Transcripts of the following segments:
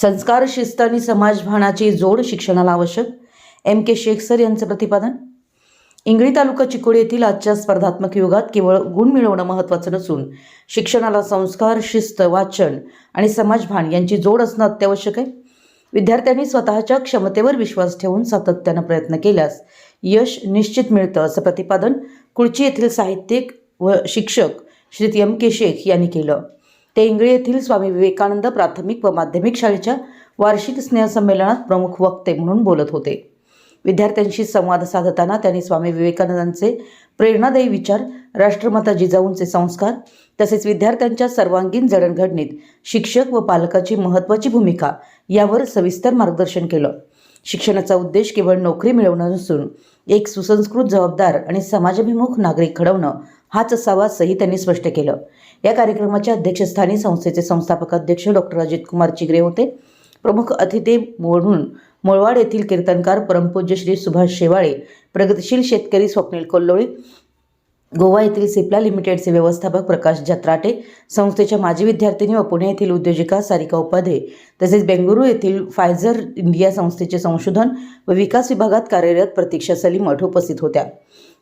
संस्कार शिस्त आणि समाजभानाची जोड शिक्षणाला आवश्यक. एम के शेख सर यांचं प्रतिपादन. इंगळी तालुका चिकोडी येथील आजच्या स्पर्धात्मक युगात केवळ गुण मिळवणं महत्त्वाचं नसून शिक्षणाला संस्कार शिस्त वाचन आणि समाजभान यांची जोड असणं अत्यावश्यक आहे. विद्यार्थ्यांनी स्वतःच्या क्षमतेवर विश्वास ठेवून सातत्यानं प्रयत्न केल्यास यश निश्चित मिळतं असं प्रतिपादन कुळची येथील साहित्यिक व शिक्षक श्री एम के शेख यांनी केलं. ते इंगळे येथील स्वामी विवेकानंद प्राथमिक व माध्यमिक शाळेच्या वार्षिक स्नेहसंमेलनात प्रमुख वक्ते म्हणून बोलत होते. विद्यार्थ्यांशी संवाद साधताना त्यांनी स्वामी विवेकानंदांचे प्रेरणादायी विचार राष्ट्रमाता जिजाऊंचे संस्कार तसेच विद्यार्थ्यांच्या सर्वांगीण जडणघडणीत शिक्षक व पालकाची महत्त्वाची भूमिका यावर सविस्तर मार्गदर्शन केलं. शिक्षणाचा उद्देश केवळ नोकरी मिळवणं नसून एक सुसंस्कृत जबाबदार आणि समाजाभिमुख नागरिक घडवणं हाच असावा असंही त्यांनी स्पष्ट केलं. या कार्यक्रमाच्या अध्यक्षस्थानी संस्थेचे संस्थापक अध्यक्ष डॉक्टर अजित कुमार चिगरे होते. प्रमुख अतिथी म्हणून मुळवाड येथील कीर्तनकार परमपूज्य श्री सुभाष शेवाळे प्रगतिशील शेतकरी स्वप्नील कोल्लोळी गोवा येथील सिप्ला लिमिटेडचे व्यवस्थापक प्रकाश जत्राटे संस्थेच्या माजी विद्यार्थिनी व पुणे येथील उद्योजिका सारिका उपाध्ये तसेच बेंगळुरू येथील फायझर इंडिया संस्थेचे संशोधन व विकास विभागात कार्यरत प्रतीक्षा सलीमठ उपस्थित होत्या.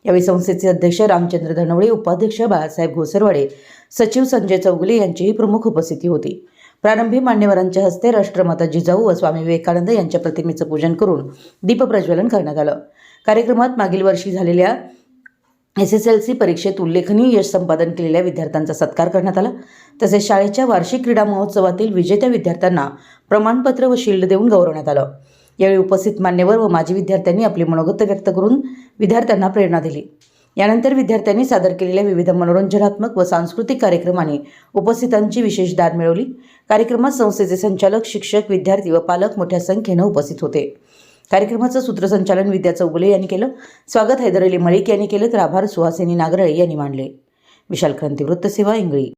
यावेळी संस्थेचे अध्यक्ष रामचंद्र धनवडे उपाध्यक्ष बाळासाहेब घोसरवाडे सचिव संजय चौगुले यांचीही प्रमुख उपस्थिती होती. प्रारंभी मान्यवरांच्या हस्ते राष्ट्रमाता जिजाऊ व स्वामी विवेकानंद यांच्या प्रतिमेचं पूजन करून दीपप्रज्वलन करण्यात आलं. कार्यक्रमात मागील वर्षी झालेल्या एस एस एल सी परीक्षेत उल्लेखनीय यश संपादन केलेल्या विद्यार्थ्यांचा सत्कार करण्यात आला. तसेच शाळेच्या वार्षिक क्रीडा महोत्सवातील विजेत्या विद्यार्थ्यांना प्रमाणपत्र व शिल्ड देऊन गौरवण्यात आलं. यावेळी उपस्थित मान्यवर व माजी विद्यार्थ्यांनी आपली मनोगत व्यक्त करून विद्यार्थ्यांना प्रेरणा दिली. यानंतर विद्यार्थ्यांनी सादर केलेल्या विविध मनोरंजनात्मक व सांस्कृतिक कार्यक्रमाने उपस्थितांची विशेष दाद मिळवली. कार्यक्रमात संस्थेचे संचालक शिक्षक विद्यार्थी व पालक मोठ्या संख्येनं उपस्थित होते. कार्यक्रमाचं सूत्रसंचालन विद्या चौगुले यांनी केलं. स्वागत हैदर अली मलिक यांनी केलं तर आभार सुहासिनी नागरळे यांनी मांडले. विशाल क्रांती वृत्तसेवा इंगळी.